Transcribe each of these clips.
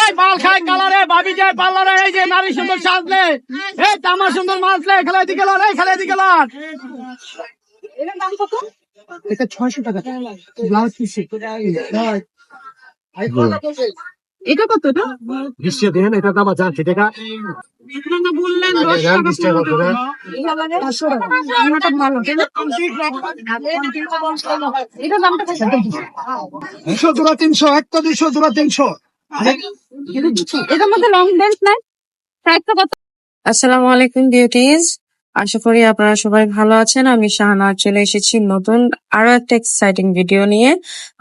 এই মাল খায় কালারে ভাবি যায় পার্লারে এই যে নারী সুন্দর সাজলে। এই তামা সুন্দর মাছলে খেলে দিকে লন এই খেলে দিকে লন এটা ছয়শো টাকা। Blouse piece. এটা কত বিশ্বে দেন দাম আছে আশি টাকা। বললেন? দুশো জোড়া তিনশো একটা দুশো জোড়া তিনশো। এটার মধ্যে লং বেল্ট নাই। প্রাইসটা কত আসসালামু আলাইকুম বিউটিজ আশা করি আপনারা সবাই ভালো আছেন। আমি শাহানা চলে এসেছি নতুন আরও একটা এক্সাইটিং ভিডিও নিয়ে।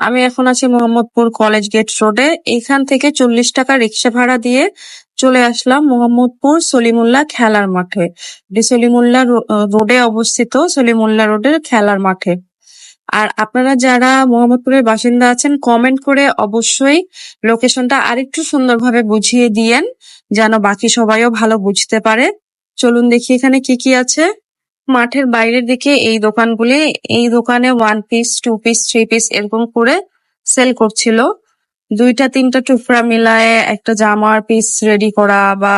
আমি এখন আছি মোহাম্মদপুর কলেজ গেট রোডে এখান থেকে চল্লিশ টাকা রিক্সা ভাড়া দিয়ে চলে আসলাম মোহাম্মদপুর সলিমুল্লাহ খেলার মাঠে। সলিমুল্লাহ রো- রোডে অবস্থিত সলিমুল্লাহ রোডের খেলার মাঠে। আর আপনারা যারা মোহাম্মদপুরের বাসিন্দা আছেন কমেন্ট করে অবশ্যই লোকেশনটা আরেকটু সুন্দরভাবে বুঝিয়ে দিয়েন, যেন বাকি সবাইও ভালো বুঝতে পারে। চলুন দেখি এখানে কি কি আছে। মাঠের বাইরের দিকে এই দোকানগুলি, এই দোকানে one piece two piece three piece এরকম করে সেল করছিল। দুইটা, তিনটা টুকরা মিলায়ে একটা জামার পিস রেডি করা বা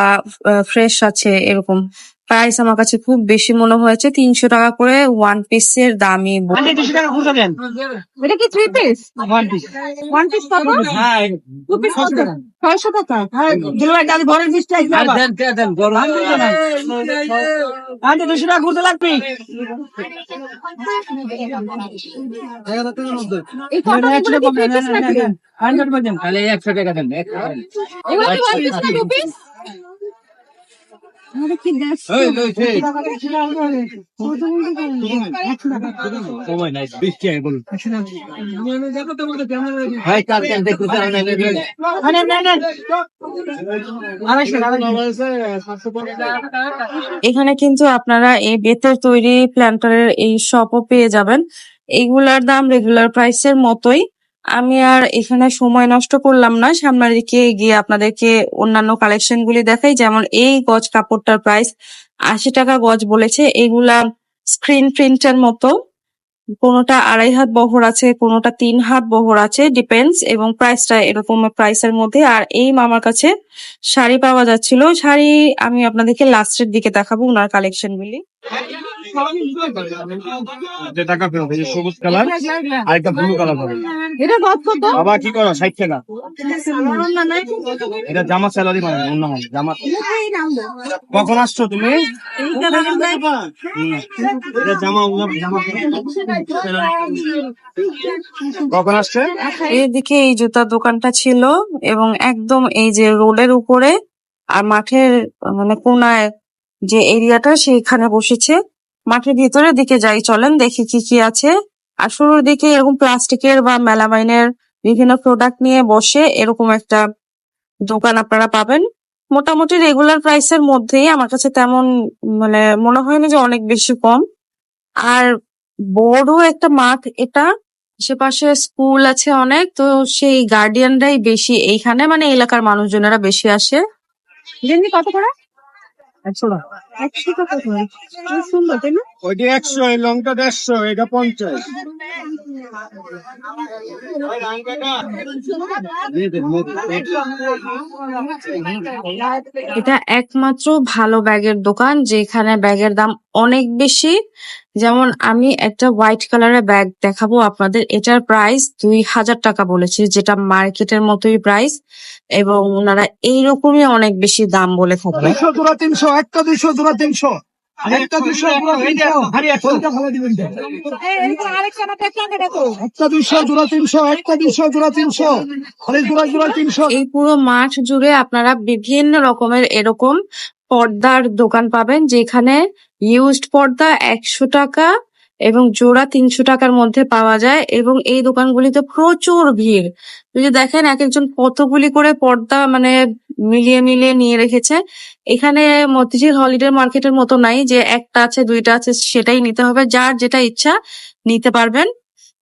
ফ্রেশ আছে এরকম। প্রাইস আমার কাছে খুব বেশি মনে হয়েছে তিনশো টাকা করে ওয়ান পিসের দামই বল- আন্টি দুশো টাকা খুঁজে দেন। এটা কি three piece one piece one piece কত? হ্যাঁ টু পিস কত? ছয়শো টাকা। দিলভাই দাদি ভরের পিসটা আর দেন দেন গরম আন্টি দুশো টাকা। ঘুরতে লাগবে। এই কত এগুলো কি three piece নাকি? হান্ড্রেড পার্সেন্ট তাহলে একশো টাকা দেন এখানে কিন্তু আপনারা এই বেতের তৈরি প্ল্যান্টারের এই শপও পেয়ে যাবেন। এইগুলার দাম রেগুলার প্রাইসের মতোই। আমি আর এখানে সময় নষ্ট করলাম না। সামনের দিকে গিয়ে আপনাদেরকে অন্যান্য কালেকশন গুলি দেখাই। যেমন এই গজ কাপড়টার প্রাইস আশি টাকা গজ বলেছে। এগুলা স্ক্রিন প্রিন্টের মতো। কোনোটা আড়াই হাত বহর আছে, কোনোটা তিন হাত বহর আছে ডিপেন্ডস এবং প্রাইসটা এরকম প্রাইসের মধ্যে। আর এই মামার কাছে শাড়ি পাওয়া যাচ্ছিল। শাড়ি আমি আপনাদেরকে লাস্টের দিকে দেখাবো ওনার কালেকশন টাকা ফেরত এই সবুজ কালার আর একটা ব্লু কালার পাবে এটা কত কত? বাবা কি করো? ষাট টাকা। এটা জামা স্যালারি মানে অন্য হয়। জামা কখন আসছো তুমি? এটা জামা জামা কখন আসছে? এদিকে এই জুতার দোকানটা ছিল এবং একদম এই যে রোডের উপরে আর মাঠের মানে কোনায় যে এরিয়াটা সেইখানে বসেছে। মাঠের ভিতরের দিকে যাই, চলেন দেখি কি কি আছে। আর শুরুর দিকে এরকম প্লাস্টিকের বা মেলামাইনের বিভিন্ন প্রোডাক্ট নিয়ে বসে এরকম একটা দোকান আপনারা পাবেন। মোটামুটি রেগুলার প্রাইসের মধ্যেই আমার কাছে তেমন মানে মনে হয় না যে অনেক বেশি কম। আর বড় একটা মাঠ এটা, আশেপাশে স্কুল আছে অনেক, তো সেই গার্ডিয়ানরাই বেশি, এইখানে মানে এলাকার মানুষজনেরা বেশি আসে। গেঞ্জি কত করে? একশো টাকা। একশো টাকা সুন্দর তাই না? ওইটা একশো এই লংটা দেড়শো এটা পঞ্চাশ। এটা একমাত্র ভালো ব্যাগের দোকান যেখানে ব্যাগের দাম অনেক বেশি। যেমন আমি একটা হোয়াইট কালারের ব্যাগ দেখাবো আপনাদের এটার প্রাইস দুই হাজার টাকা বলেছে যেটা মার্কেটের মতোই প্রাইস এবং ওনারা এইরকমই অনেক বেশি দাম বলে থাকে দুশো জোড়া তিনশো একটা দুশো জোড়া তিনশো। একটা জোড়া তিনশো। জোড়া জোড়া তিনশো। এই পুরো মাঠ জুড়ে আপনারা বিভিন্ন রকমের এরকম পর্দার দোকান পাবেন যেখানে ইউজড পর্দা একশো টাকা এবং জোড়া তিনশো টাকার মধ্যে পাওয়া যায় এবং এই দোকানগুলিতে প্রচুর ভিড়। যদি দেখেন এক একজন কতগুলি করে পর্দা মানে মিলিয়ে মিলিয়ে নিয়ে রেখেছে, এখানে মতিঝিল হলিডে মার্কেটের মতো নাই যে একটা আছে, দুইটা আছে, সেটাই নিতে হবে। যার যেটা ইচ্ছা নিতে পারবেন।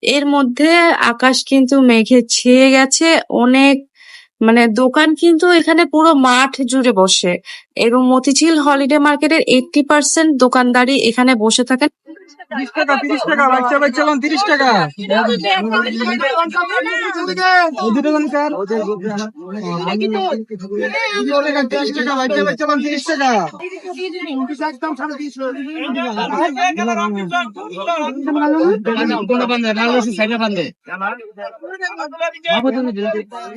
এর মধ্যে আকাশ কিন্তু মেঘে ছেয়ে গেছে, অনেক মানে দোকান কিন্তু এখানে পুরো মাঠ জুড়ে বসে। এবং মতিঝিল হলিডে মার্কেটের এইটটি পার্সেন্ট দোকানদারি এখানে বসে থাকেন। তিরিশ টাকা তিরিশ টাকা বাচ্চা বাচ্চা লন তিরিশ টাকা। ওই দুটো কোন কার? তিরিশ টাকা বাচ্চা বাচ্চা লন তিরিশ টাকা একদম সাড়ে তিনশো কোনো বান্ধে না লসি সাইডে বান্ধে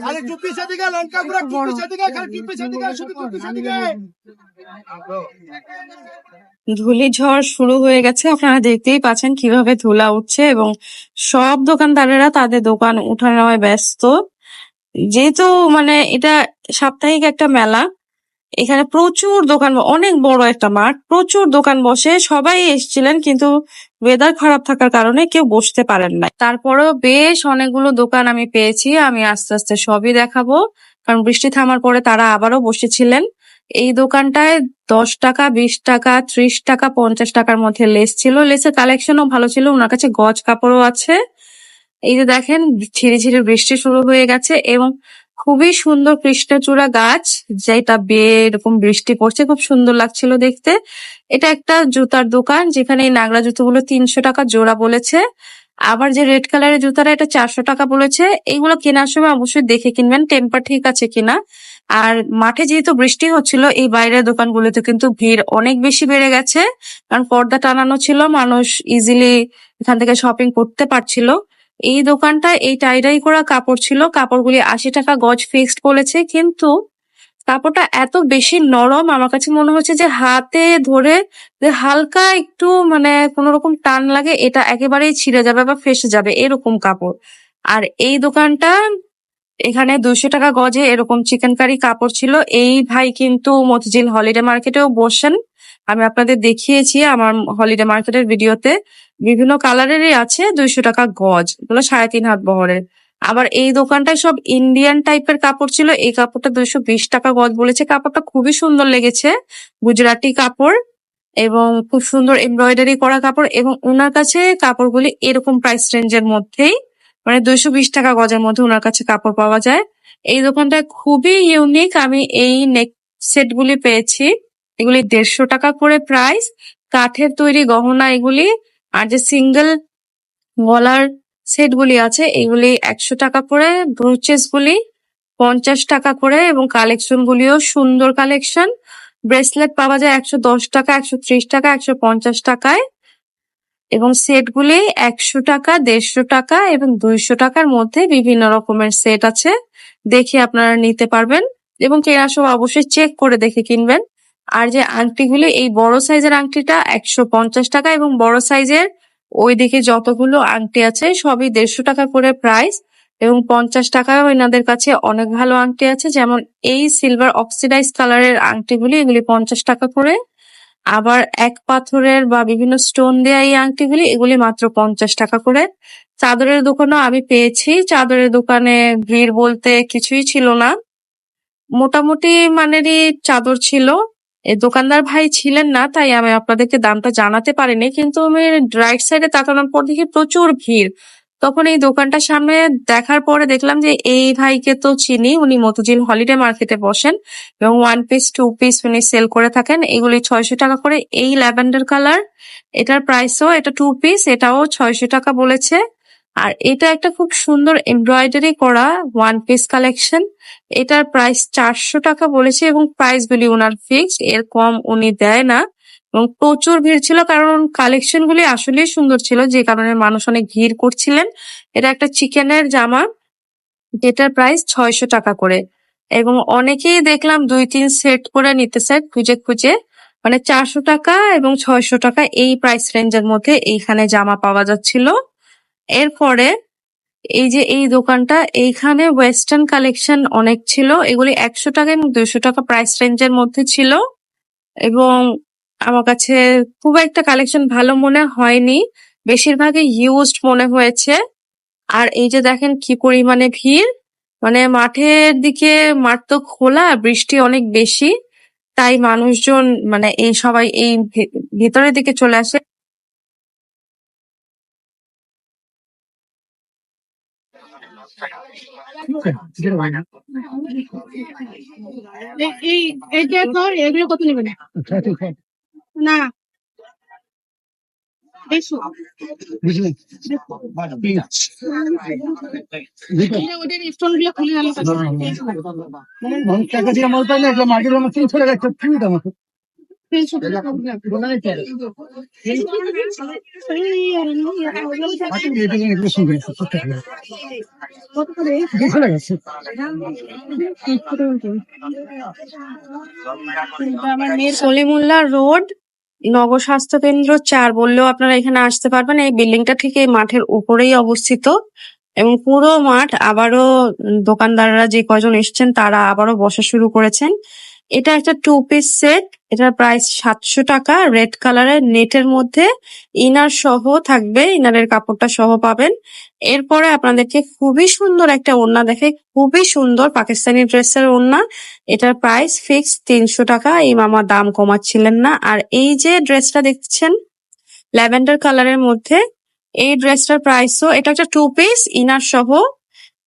খালি টুপি সেদিকে লঙ্কা গুঁড়া টুপি সেদিকে খালি টুপি সেদিকে শুধু টুপি সেদিকে ধুলি ঝড় শুরু হয়ে গেছে। আপনারা দেখতেই পাচ্ছেন কীভাবে ধুলা উঠছে এবং সব দোকানদারেরা তাদের দোকান উঠানো নেওয়ায় ব্যস্ত। যেহেতু মানে এটা সাপ্তাহিক একটা মেলা, এখানে প্রচুর দোকান, অনেক বড় একটা মাঠ, প্রচুর দোকান বসে সবাই এসেছিলেন কিন্তু ওয়েদার খারাপ থাকার কারণে কেউ বসতে পারেন না তারপরেও বেশ অনেকগুলো দোকান আমি পেয়েছি, আমি আস্তে আস্তে সবই দেখাবো। কারণ বৃষ্টি থামার পরে তারা আবারও বসেছিলেন। এই দোকানটায় দশ টাকা, বিশ টাকা, ত্রিশ টাকা, পঞ্চাশ টাকার মধ্যে লেস ছিল। লেসের কালেকশনও ভালো ছিল, ওনার কাছে গজ কাপড়ও আছে। এই যে দেখেন, ঝিরি ঝিরি বৃষ্টি শুরু হয়ে গেছে এবং খুবই সুন্দর কৃষ্ণচূড়া গাছ, যেটা বেয়ে এরকম বৃষ্টি পড়ছে, খুব সুন্দর লাগছিল দেখতে। এটা একটা জুতার দোকান, যেখানে এই নাগরা জুতোগুলো তিনশো টাকা জোড়া বলেছে। আবার যে রেড কালারের জুতাটা, এটা চারশো টাকা বলেছে। এইগুলো কেনার সময় অবশ্যই দেখে কিনবেন টেম্পার ঠিক আছে কিনা। আর মাঠে যেহেতু বৃষ্টি হচ্ছিল, এই বাইরের দোকানগুলোতে কিন্তু ভিড় অনেক বেশি বেড়ে গেছে। কারণ পর্দা টানানো ছিল, মানুষ ইজিলি এখান থেকে শপিং করতে পারছিল। এই দোকানটা এই টাইডাই করা কাপড় ছিল, কাপড়গুলি আশি টাকা গজ ফিক্সড বলেছে, কিন্তু কাপড়টা এত বেশি নরম, আমার কাছে মনে হচ্ছে যে হাতে ধরে যে হালকা একটু মানে কোন রকম টান লাগে, এটা একেবারেই ছিঁড়ে যাবে বা ফেসে যাবে, এরকম কাপড়। আর এই দোকানটা এখানে দুশো টাকা গজে এরকম চিকেন কারি কাপড় ছিল। এই ভাই কিন্তু মতিঝিল হলিডে মার্কেটেও বসেন। আমি আপনাদের দেখিয়েছি আমার হলিডে মার্কেটের ভিডিওতে বিভিন্ন কালারেরই আছে দুইশো টাকা গজ, এগুলো সাড়ে তিন হাত বহরের আবার এই দোকানটায় সব ইন্ডিয়ান টাইপের কাপড় ছিল। এই কাপড়টা দুইশো বিশ টাকা গজ বলেছে। কাপড়টা খুবই সুন্দর লেগেছে। গুজরাটি কাপড় এবং খুব সুন্দর এমব্রয়ডারি করা কাপড় এবং ওনার কাছে কাপড়গুলি এরকম প্রাইস রেঞ্জের মধ্যেই মানে দুইশো বিশ টাকা গজের মধ্যে ওনার কাছে কাপড় পাওয়া যায়। এই দোকানটায় খুবই ইউনিক আমি এই নেক সেট গুলি পেয়েছি। এগুলি দেড়শো টাকা করে প্রাইস কাঠের তৈরি গহনা এগুলি। আর যে সিঙ্গেল গলার সেট গুলি আছে, এগুলি একশো টাকা করে। ব্রুচেস গুলি পঞ্চাশ টাকা করে এবং কালেকশন গুলিও সুন্দর কালেকশন ব্রেসলেট পাওয়া যায় একশো দশ টাকা, একশো ত্রিশ টাকা, একশো পঞ্চাশ টাকায়। এবং সেট গুলি একশো টাকা, দেড়শো টাকা এবং দুইশো টাকার মধ্যে বিভিন্ন রকমের সেট আছে। দেখে আপনারা নিতে পারবেন এবং কেনার সময় অবশ্যই চেক করে দেখে কিনবেন। আর যে আংটিগুলি, এই বড় সাইজের আংটিটা একশো পঞ্চাশ টাকা এবং বড় সাইজের ওইদিকে যতগুলো আংটি আছে, সবই দেড়শো টাকা করে প্রাইস এবং পঞ্চাশ টাকায় এনাদের কাছে অনেক ভালো আংটি আছে। যেমন এই সিলভার অক্সিডাইজ কালারের আংটিগুলি, এগুলি পঞ্চাশ টাকা করে। আবার এক পাথরের বা বিভিন্ন স্টোন দেয়া এই আংটিগুলি, এগুলি মাত্র পঞ্চাশ টাকা করে। চাদরের দোকানও আমি পেয়েছি। চাদরের দোকানে ভিড় বলতে কিছুই ছিল না। মোটামুটি মানেরই চাদর ছিল। এই দোকানদার ভাই ছিলেন না, তাই আমি আপনাদেরকে দামটা জানাতে পারিনি। কিন্তু আমি রাইট সাইডে তাকানোর পর দেখি প্রচুর ভিড়। তখন এই দোকানটার সামনে দেখার পরে দেখলাম যে এই ভাইকে তো চিনি, উনি মতিঝিল হলিডে মার্কেটে বসেন এবং ওয়ান পিস টু পিস উনি সেল করে থাকেন। এগুলি ছয়শো টাকা করে। এই ল্যাভেন্ডার কালার, এটার প্রাইসও এটা টু পিস এটাও ছয়শো টাকা বলেছে। আর এটা একটা খুব সুন্দর এমব্রয়ডারি করা ওয়ান পিস কালেকশন এটার প্রাইস চারশো টাকা বলেছে এবং প্রাইস গুলি ওনার ফিক্সড এর কম উনি দেয় না। এবং প্রচুর ভিড় ছিল, কারণ কালেকশন গুলি আসলেই সুন্দর ছিল, যে কারণে মানুষ অনেক ভিড় করছিলেন। এটা একটা চিকেনের জামা, যেটার প্রাইস ছয়শো টাকা করে। এবং অনেকেই দেখলাম দুই তিন সেট করে নিতেছে খুঁজে খুঁজে। মানে চারশো টাকা এবং ছয়শো টাকা এই প্রাইস রেঞ্জের মধ্যে এইখানে জামা পাওয়া যাচ্ছিল। এরপরে এই যে এই দোকানটা, এইখানে ওয়েস্টার্ন কালেকশন অনেক ছিল। এগুলি একশো টাকা এবং দুইশো টাকা প্রাইস রেঞ্জের মধ্যে ছিল। এবং আমার কাছে খুব একটা কালেকশন ভালো মনে হয়নি। বেশিরভাগই ইউজড মনে হয়েছে। আর এই যে দেখেন কি পরিমাণে ভিড় মানে মাঠের দিকে মাঠ তো খোলা বৃষ্টি অনেক বেশি তাই মানুষজন মানে এই সবাই এই ভে- ভেতরের দিকে চলে আসে। এই- এই এইটা এগুলো কত নেবেন? না। সলিমুল্লাহ রোড। নগর স্বাস্থ্য কেন্দ্র চার বললেও আপনারা এখানে আসতে পারবেন। এই বিল্ডিংটা ঠিক এই মাঠের উপরেই অবস্থিত এবং পুরো মাঠ আবারও দোকানদাররা যে কয়জন এসছেন তারা আবারও বসা শুরু করেছেন। এটা একটা টু পিস সেট এটার প্রাইস সাতশো টাকা রেড কালারের নেটের মধ্যে ইনার সহ থাকবে, ইনারের কাপড়টা সহ পাবেন। এরপরে আপনাদেরকে খুবই সুন্দর একটা ওড়না দেখে খুবই সুন্দর পাকিস্তানি ড্রেসের ওড়না। এটার প্রাইস ফিক্স তিনশো টাকা, এই মামা দাম কমাচ্ছিলেন না। আর এই যে ড্রেসটা দেখছেন, ল্যাভেন্ডার কালারের মধ্যে, এই ড্রেসটার প্রাইসও এটা একটা টু পিস ইনার সহ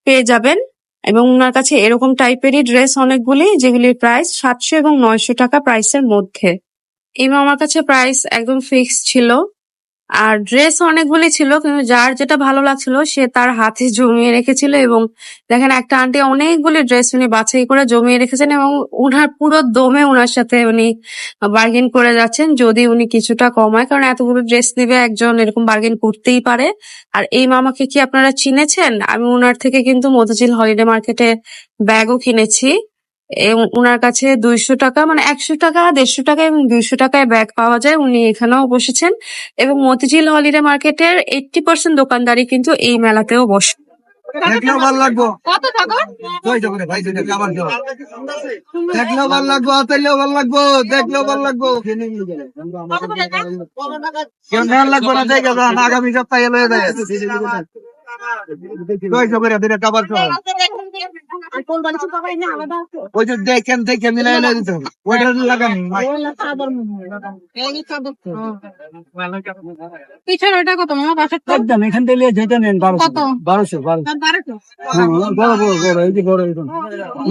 পেয়ে যাবেন। এবং ওনার কাছে এরকম টাইপেরই ড্রেস অনেকগুলি, যেগুলির প্রাইস সাতশো এবং নয়শো টাকা প্রাইসের মধ্যে। এই মামার কাছে প্রাইস একদম ফিক্স ছিল। আর ড্রেস অনেকগুলি ছিল, কিন্তু যার যেটা ভালো লাগছিল, সে তার হাতে জমিয়ে রেখেছিল এবং দেখেন একটা আন্টি অনেকগুলি ড্রেস উনি বাছাই করে জমিয়ে রেখেছেন এবং উনার পুরো দমে ওনার সাথে উনি বার্গেন করে যাচ্ছেন যদি উনি কিছুটা কমায়, কারণ এতগুলো ড্রেস নেবে একজন এরকম বার্গেন করতেই পারে। আর এই মামাকে কি আপনারা চিনেছেন? আমি ওনার থেকে কিন্তু মধুঝিল হলিডে মার্কেটে ব্যাগও কিনেছি। ওনার কাছে দুইশো টাকা মানে একশো টাকা দেড়শো টাকা এবং দুইশো টাকায় ব্যাগ পাওয়া যায়। উনি এখানেও বসেছেন এবং মতিঝিল হলিডে মার্কেটের এইটটি পার্সেন্ট দোকানদারি কিন্তু এই মেলাতেও বসে। আগামী সপ্তাহে ওই যে দেখেন দেখে মিলাই লয়ে দিতে হবে। ওইটা লাগান পিছনে ওটা কত মামা পাশের একদম এখান থেকে নেন বারোশো? বারোশো বারোশো। হ্যাঁ, বড় বড় বড় এই যে বড় এরকম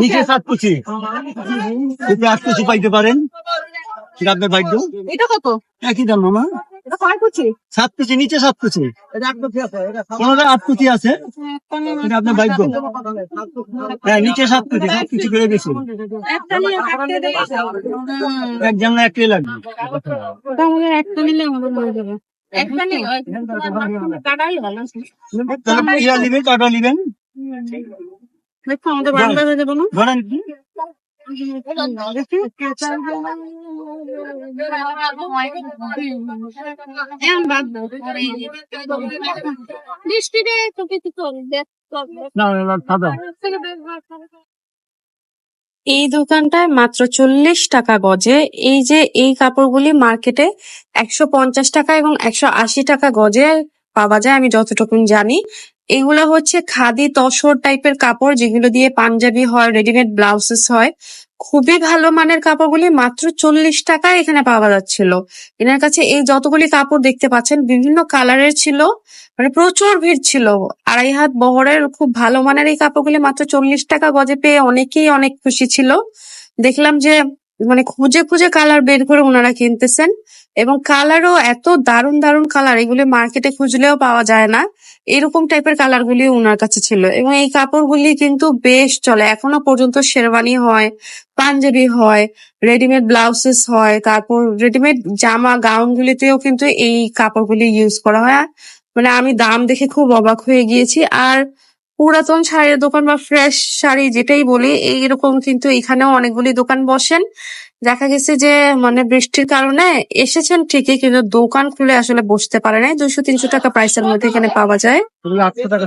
নিচে সাত কুচি। উপরে আট কুচি পাইতে পারেন। আপনার ভাগ্য। এটা কত? একই দাম মামা। সাত কুচি নিচে সাত কুচি। কোনটা আট কুচি আছে? এটা আপনার ভাগ্য। হ্যাঁ নিচে সাত কুচি সাত কুচি করে গেছি একটা নিয়ে এক জানলা একটাই লাগবে। আমাদের একটা নিলে যাবে কাটা নিবেন। ধরেন এই দোকানটায় মাত্র চল্লিশ টাকা গজে। এই যে এই কাপড়গুলি মার্কেটে একশো পঞ্চাশ টাকা এবং একশো আশি টাকা গজে পাওয়া যায়, আমি যতটুকু জানি। এগুলো হচ্ছে খাদি তসর টাইপের কাপড় যেগুলো দিয়ে পাঞ্জাবি হয় রেডিমেড ব্লাউজেস হয়। খুবই ভালো মানের কাপড়গুলি, মাত্র চল্লিশ টাকায় এখানে পাওয়া যাচ্ছিল। এনার কাছে এই যতগুলি কাপড় দেখতে পাচ্ছেন, বিভিন্ন কালারের ছিল মানে প্রচুর ভিড় ছিল। আড়াই হাত বহরের খুব ভালো মানের এই কাপড়গুলি মাত্র চল্লিশ টাকা গজে পেয়ে অনেকেই অনেক খুশি ছিল। দেখলাম যে মানে খুঁজে খুঁজে কালার বের করে ওনারা কিনতেছেন। এবং কালারও এত দারুণ দারুণ কালার এগুলি মার্কেটে খুঁজলেও পাওয়া যায় না। এরকম টাইপের কালার গুলি ওনার কাছে ছিল এবং এই কাপড়গুলি কিন্তু বেশ চলে। এখনও পর্যন্ত শেরওয়ানি হয়, পাঞ্জাবি হয় রেডিমেড ব্লাউজেস হয়, তারপর রেডিমেড জামা গাউন গুলিতেও কিন্তু এই কাপড়গুলি ইউজ করা হয়। মানে আমি দাম দেখে খুব অবাক হয়ে গিয়েছি। আর পুরাতন শাড়ির দোকান বা ফ্রেশ শাড়ি যেটাই বলি, এইরকম কিন্তু এখানেও অনেকগুলি দোকান বসেন। দেখা গেছে যে মানে বৃষ্টির কারণে এসেছেন ঠিকই, কিন্তু দোকান খুলে আসলে বসতে পারে নাই। দুশো তিনশো টাকা প্রাইসের মধ্যে এখানে পাওয়া যায়। আটশো টাকা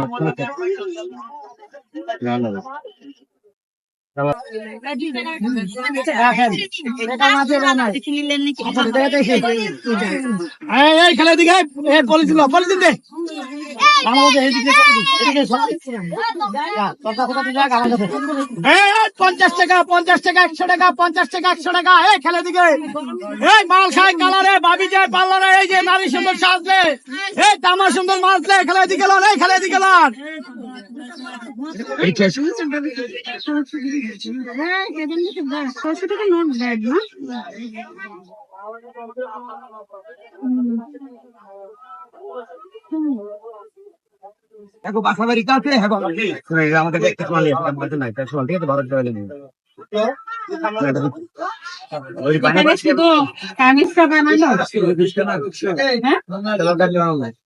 মাত্র খেলা দিকে পলিথিন পলিথিন দে এইদিকে পঞ্চাশ টাকা পঞ্চাশ টাকা একশো টাকা পঞ্চাশ টাকা একশো টাকা এই খেলে দিকে। এই মাল খায় কালারে ভাবি যায় পার্লারে এই যে নারী সুন্দর সাজলে এই তামা সুন্দর মাছলে খেলে দিকে লন এই খেলে দিকে লন। টাকা নোট দেখো বাসা বাড়ি কাছে হ্যাঁ আমাদের একটা চলে আমাদের নাই তার সময় ঠিক আছে? ভারত চলে এখানে শুধু কামিজটা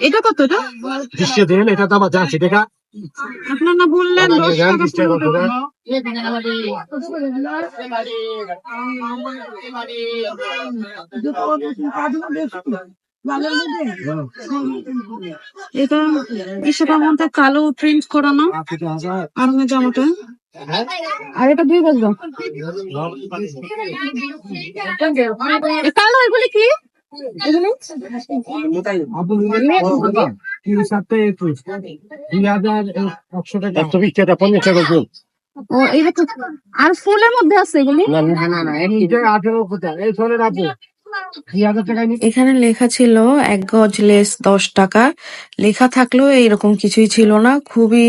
এটা কত এটা দৃশ্য দেন এটা তো আবার জানছি দেখা আপনার না বললেন টাকা টাকা করে। টাকা। এটা ইসেটার মধ্যে কালো প্রিন্ট করানো আর ওই জামাটা আর এটা দুই গজ। এ কালো এগুলি কি আর ফুলের মধ্যে আছে এখানে লেখা ছিল এক গজ লেস দশ টাকা। লেখা থাকলেও এইরকম কিছুই ছিল না। খুবই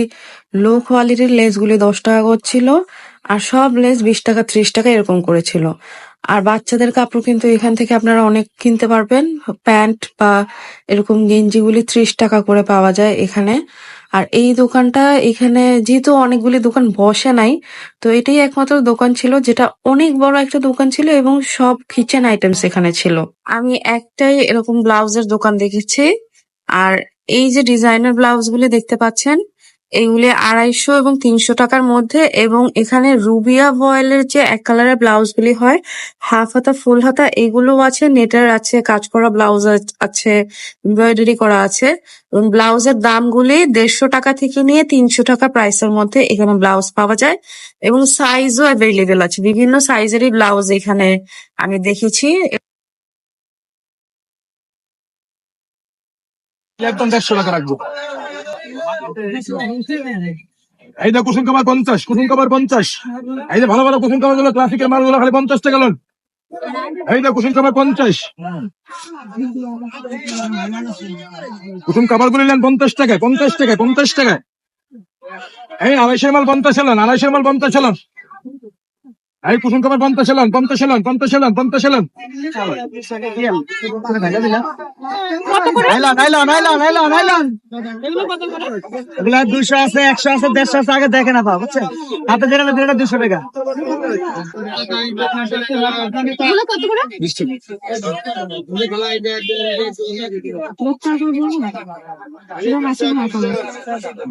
লো কোয়ালিটির লেসগুলি দশ টাকা করছিল আর সব লেস বিশ টাকা, ত্রিশ টাকা এরকম করেছিল আর বাচ্চাদের কাপড় কিন্তু এখান থেকে আপনারা অনেক কিনতে পারবেন। প্যান্ট বা এরকম গেঞ্জিগুলি ত্রিশ টাকা করে পাওয়া যায় এখানে। আর এই দোকানটা এখানে যেহেতু অনেকগুলি দোকান বসে নাই, তো এটাই একমাত্র দোকান ছিল যেটা অনেক বড় একটা দোকান ছিল এবং সব কিচেন আইটেমস এখানে ছিল। আমি একটাই এরকম ব্লাউজের দোকান দেখেছি। আর এই যে ডিজাইনার ব্লাউজ গুলি দেখতে পাচ্ছেন এইগুলি আড়াইশো এবং তিনশো টাকার মধ্যে এবং এখানে রুবিয়া ভয়েলের যে এক কালারের ব্লাউজ গুলি হয়, হাফ হাতা, ফুল হাতা এগুলো আছে, নেটার আছে, কাজ করা ব্লাউজ আছে, এমব্রয়ডারি করা আছে। এবং ব্লাউজের দামগুলি দেড়শো টাকা থেকে নিয়ে তিনশো টাকা প্রাইসের মধ্যে এখানে ব্লাউজ পাওয়া যায়। এবং সাইজও অ্যাভেলেবেল আছে, বিভিন্ন সাইজেরই ব্লাউজ এখানে আমি দেখেছি। দেড়শো টাকা রাখব। এই যে কুসুম কামার পঞ্চাশ কুসুম কামার পঞ্চাশ এই যে ভালো ভালো কুসুম কামারগুলো ক্লাসিকের মালগুলো খালি পঞ্চাশ টাকা লোন এই যে কুসুম কামার পঞ্চাশ। কুসুম কাপড় গুলি নেন পঞ্চাশ টাকায় পঞ্চাশ টাকায় পঞ্চাশ টাকায়। এই আড়াইশের মাল পঞ্চাশ এলন আড়াইশের মাল পঞ্চাশ এলন এই কুসুম এলন পঞ্চাশ Elon nylon nylon nylon nylon nylon এগুলা দুশো আছে একশো আছে দেড়শো আছে আগে দেখে না পা বুঝছেন হাতে যেটা না যেটা দুশো টাকা।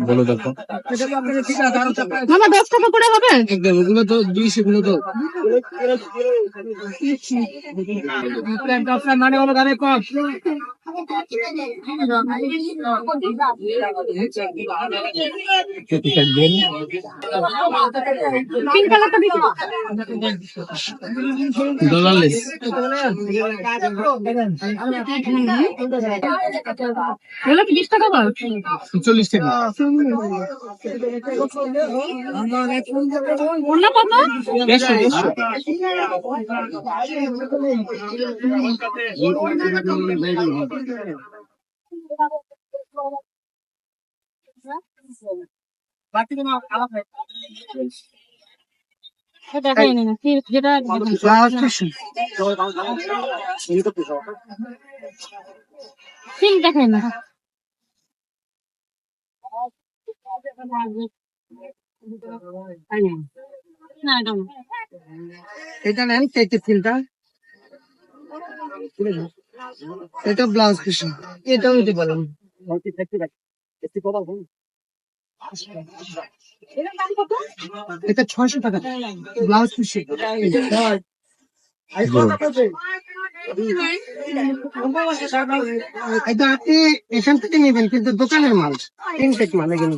বলো দেখো দশ টাকা করে হবে? এগুলো তো দুইশো গুলো তো মানে টাকা চল্লিশ টাকা দেড়শো দেড়শো দেখাই নি কি যেটা দেখাই না এটা না। এটা নেন কেটে ফিলটা এটা ব্লাউজ পিস। এটাও নিতে পারেন। এটা ছয়শো টাকা। ব্লাউজ আপনি এখান থেকে নেবেন, কিন্তু দোকানের মাল। ইনটেক মাল এগুলো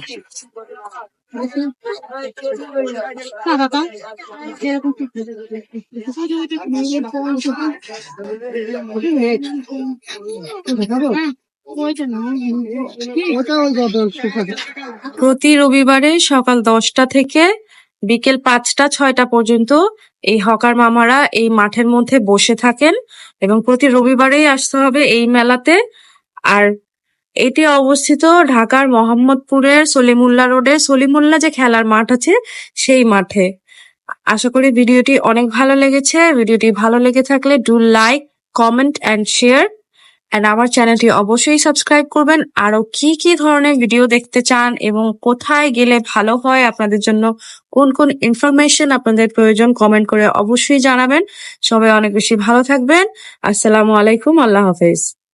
প্রতি রবিবারে সকাল দশটা থেকে বিকেল পাঁচটা, ছয়টা পর্যন্ত এই হকার মামারা এই মাঠের মধ্যে বসে থাকেন এবং প্রতি রবিবারেই আসতে হবে এই মেলাতে। আর এটি অবস্থিত ঢাকার মোহাম্মদপুরের সলিমুল্লাহ রোডে। সলিমুল্লাহ যে খেলার মাঠ আছে, সেই মাঠে। আশা করি ভিডিওটি অনেক ভালো লেগেছে। ভিডিওটি ভালো লেগে থাকলে do like, comment and share. And আমার চ্যানেলটি অবশ্যই সাবস্ক্রাইব করবেন। আরও কি কি ধরনের ভিডিও দেখতে চান এবং কোথায় গেলে ভালো হয়, আপনাদের জন্য কোন কোন ইনফরমেশন আপনাদের প্রয়োজন কমেন্ট করে অবশ্যই জানাবেন। সবাই অনেক বেশি ভালো থাকবেন। আসসালামু আলাইকুম। আল্লাহ হাফেজ।